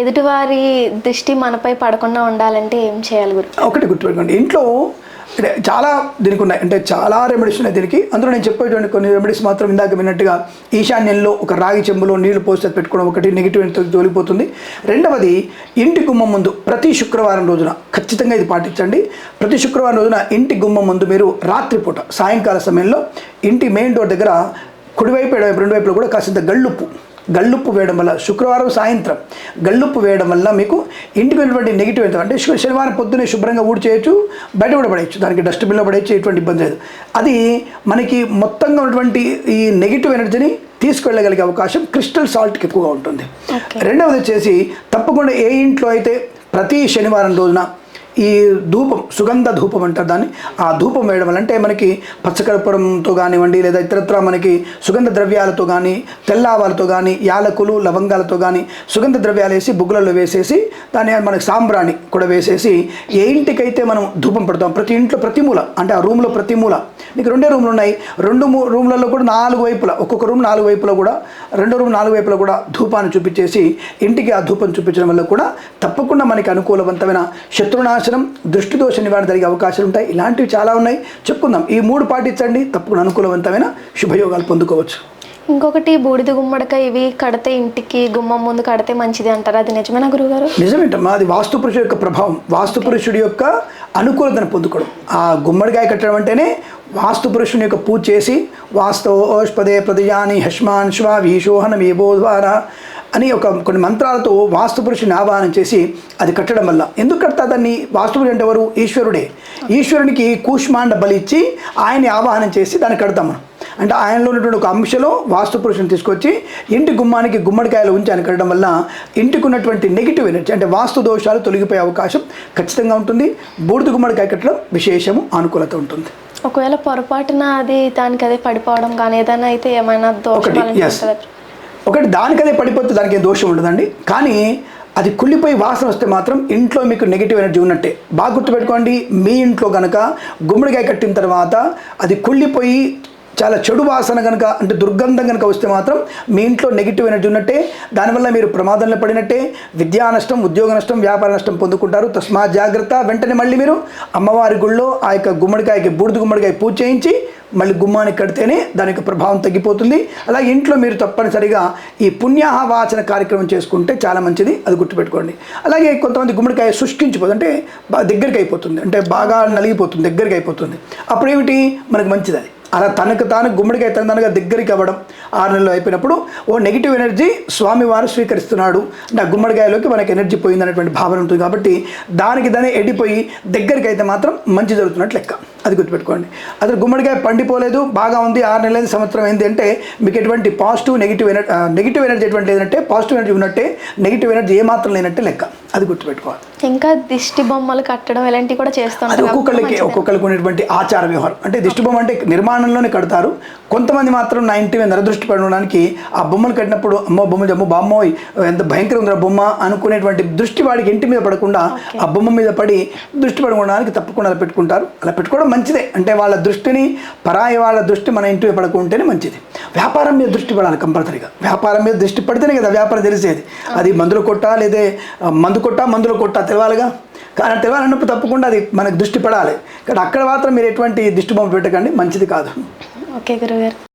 ఎదుటివారి దృష్టి మనపై పడకుండా ఉండాలంటే ఏం చేయాలి గురు? ఒకటి గుర్తుపెట్టుకోండి. ఇంట్లో అంటే చాలా దీనికి ఉన్నాయి. అంటే చాలా రెమెడీస్ ఉన్నాయి దీనికి. అందులో నేను చెప్పేటువంటి కొన్ని రెమెడీస్ మాత్రం ఇందాక విన్నట్టుగా ఈశాన్యంలో ఒక రాగి చెంబులో నీళ్ళు పోస్తే పెట్టుకోవడం ఒకటి నెగిటివ్ ఎంత జోలిపోతుంది రెండవది ఇంటి గుమ్మం ముందు ప్రతి శుక్రవారం రోజున ఖచ్చితంగా ఇది పాటించండి. ప్రతి శుక్రవారం రోజున ఇంటి గుమ్మం ముందు మీరు రాత్రిపూట సాయంకాల సమయంలో ఇంటి మెయిన్ డోర్ దగ్గర కుడివైపు ఎడవైపు రెండు వైపులో కూడా కాసింత గళ్ళుప్పు గళ్ళుప్పు వేయడం వల్ల శుక్రవారం సాయంత్రం గళ్ళుప్పు వేయడం వల్ల మీకు ఇంటికి ఉన్నటువంటి నెగిటివ్ ఎంత? అంటే శనివారం పొద్దున్నే శుభ్రంగా ఊడి చేయొచ్చు బయట కూడా పడేయచ్చు. దానికి డస్ట్బిన్లో పడేయచ్చు ఎటువంటి ఇబ్బంది లేదు. అది మనకి మొత్తంగా ఉన్నటువంటి ఈ నెగిటివ్ ఎనర్జీని తీసుకెళ్ళగలిగే అవకాశం క్రిస్టల్ సాల్ట్కి ఎక్కువగా ఉంటుంది. రెండవది వచ్చేసి తప్పకుండా ఏ ఇంట్లో అయితే ప్రతి శనివారం రోజున ఈ ధూపం సుగంధ ధూపం అంటారు దాన్ని. ఆ ధూపం వేయడం వల్ల అంటే మనకి పచ్చకర్పూరంతో కానివ్వండి లేదా ఇతరత్ర మనకి సుగంధ ద్రవ్యాలతో కానీ తెల్లావాలతో కానీ యాలకులు లవంగాలతో కానీ సుగంధ ద్రవ్యాలు వేసి బుగ్గులలో వేసేసి దాన్ని మనకి సాంబ్రాణి కూడా వేసేసి ఏ ఇంటికైతే మనం ధూపం పెడతాం ప్రతి ఇంట్లో ప్రతి మూల అంటే ఆ రూమ్లో ప్రతి మూల మీకు రెండే రూమ్లు ఉన్నాయి. రెండు రూమ్లలో కూడా నాలుగు వైపులా ఒక్కొక్క రూమ్ నాలుగు వైపులో కూడా రెండో రూమ్ నాలుగు వైపులో కూడా ధూపాన్ని చూపించేసి ఇంటికి ఆ ధూపం చూపించడం వల్ల కూడా తప్పకుండా మనకి అనుకూలవంతమైన శత్రునాశనం దృష్టి దోష నివారణ జరిగే అవకాశాలు ఉంటాయి. ఇలాంటివి చాలా ఉన్నాయి. చెప్పుకుందాం. ఈ మూడు పాటించండి. తప్పకుండా అనుకూలవంతమైన శుభయోగాలు పొందుకోవచ్చు. ఇంకొకటి బూడిద గుమ్మడికాయ ఇవి కడితే ఇంటికి గుమ్మం ముందు కడితే మంచిది అంటారు? అది నిజమేనా గురుగారు? నిజమేంటమ్మా అది వాస్తు పురుషుడు యొక్క ప్రభావం. వాస్తు పురుషుడి యొక్క అనుకూలతను పొందుకోవడం. ఆ గుమ్మడికాయ కట్టడం అంటేనే వాస్తు పురుషుని యొక్క పూజ చేసి వాస్తవ ఓష్పదే ప్రతిజాని హష్మాన్ శ్వా వీషోహనం ఏబో ద్వారా అని ఒక కొన్ని మంత్రాలతో వాస్తు పురుషుని ఆవాహనం చేసి అది కట్టడం వల్ల. ఎందుకు కడతా దాన్ని? వాస్తు పురుషుడు అంటే ఎవరు? ఈశ్వరుడే. ఈశ్వరునికి కూష్మాండ బలి ఇచ్చి ఆయన్ని ఆవాహనం చేసి దాన్ని కడతాం మనం. అంటే ఆయనలో ఉన్నటువంటి ఒక అంశలో వాస్తు పురుషుని తీసుకొచ్చి ఇంటి గుమ్మానికి గుమ్మడికాయలు ఉంచి ఆయన కట్టడం వల్ల ఇంటికి ఉన్నటువంటి నెగిటివ్ ఎనర్జీ అంటే వాస్తు దోషాలు తొలగిపోయే అవకాశం ఖచ్చితంగా ఉంటుంది. బూడిద గుమ్మడికాయ కట్టడం విశేషము అనుకూలత ఉంటుంది. ఒకవేళ పొరపాటున అది దానికి అదే పడిపోవడం కానీ ఏదైనా అయితే ఏమైనా దోషం ఒకటి దానికదే పడిపోతే దానికి ఏం దోషం ఉండదండి. కానీ అది కుళ్ళిపోయి వాసన వస్తే మాత్రం ఇంట్లో మీకు నెగిటివ్ ఎనర్జీ ఉన్నట్టే. బాగా గుర్తుపెట్టుకోండి మీ ఇంట్లో కనుక గుమ్మడికాయ కట్టిన తర్వాత అది కుళ్ళిపోయి చాలా చెడు వాసన కనుక అంటే దుర్గంధం కనుక వస్తే మాత్రం మీ ఇంట్లో నెగిటివ్ ఎనర్జీ ఉన్నట్టే దానివల్ల మీరు ప్రమాదంలో పడినట్టే విద్యా నష్టం ఉద్యోగ నష్టం వ్యాపార నష్టం పొందుకుంటారు. తస్మా జాగ్రత్త. వెంటనే మళ్ళీ మీరు అమ్మవారి గుళ్ళో ఆ యొక్క గుమ్మడికాయకి బూడిద గుమ్మడికాయ పూజ చేయించి మళ్ళీ గుమ్మానికి కడితేనే దాని యొక్క ప్రభావం తగ్గిపోతుంది. అలాగే ఇంట్లో మీరు తప్పనిసరిగా ఈ పుణ్యాహ వాచన కార్యక్రమం చేసుకుంటే చాలా మంచిది అది గుర్తుపెట్టుకోండి. అలాగే కొంతమంది గుమ్మడికాయ శుష్కించిపోతుంది అంటే బాగా దగ్గరికి అయిపోతుంది అంటే బాగా నలిగిపోతుంది దగ్గరికి అయిపోతుంది. అప్పుడేమిటి? మనకు మంచిది అది. అలా తనకు తాను గుమ్మడికాయ తనగా దగ్గరికి అవ్వడం ఆరు నెలలు అయిపోయినప్పుడు ఓ నెగిటివ్ ఎనర్జీ స్వామివారు స్వీకరిస్తున్నాడు. నా గుమ్మడికాయలోకి మనకి ఎనర్జీ పోయింది అనేటువంటి భావన ఉంటుంది కాబట్టి దానికి దాన్ని ఎడిపోయి దగ్గరికి అయితే మాత్రం మంచి జరుగుతున్నట్టు లెక్క. అది గుర్తుపెట్టుకోండి. అసలు గుమ్మడికాయ పండిపోలేదు బాగా ఉంది ఆరు నెలలైన సంవత్సరం ఏంటి అంటే మీకు ఎటువంటి positive negative energy negative energy ఎటువంటి లేదంటే పాజిటివ్ ఎనర్జీ ఉన్నట్టే నెగిటివ్ ఎనర్జీ ఏమాత్రం లేనట్టే లెక్క. అది గుర్తుపెట్టుకోవాలి. ఇంకా దిష్టి బొమ్మలు కట్టడం ఇలాంటివి కూడా అది చేస్తుంటారు ఒక్కొక్కరికి ఒక్కొక్కరికి ఉన్నటువంటి ఆచార వ్యవహారం. అంటే దిష్టి బొమ్మ అంటే నిర్మాణంలోనే కడతారు. కొంతమంది మాత్రం నా ఇంటి మీద నరదృష్టి పడడానికి ఆ బొమ్మలు కట్టినప్పుడు అమ్మో బొమ్మ జమ్ము బామ్మో ఎంత భయంకరం ఉందిరా బొమ్మ అనుకునేటువంటి దృష్టి వాడికి ఇంటి మీద పడకుండా ఆ బొమ్మ మీద పడి దృష్టి పడడానికి తప్పకుండా అలా పెట్టుకుంటారు. అలా పెట్టుకోవడం మంచిదే. అంటే వాళ్ళ దృష్టిని పరాయి వాళ్ళ దృష్టి మన ఇంటి మీద పడకుంటేనే మంచిది. వ్యాపారం మీద దృష్టి పడాలి కంపల్సరీగా. వ్యాపారం మీద దృష్టి పడితేనే కదా వ్యాపారం తెలిసేది. అది మందులు కొట్టా లేదా మందు కొట్టా మందులు కొట్టా తెలవాలిగా? కానీ తెలవాలన్నప్పుడు తప్పకుండా అది మనకు దృష్టి పడాలి. కానీ అక్కడ మాత్రం మీరు ఎటువంటి దిష్టి బొమ్మ పెట్టకండి మంచిది కాదు. ఓకే గురుగారు.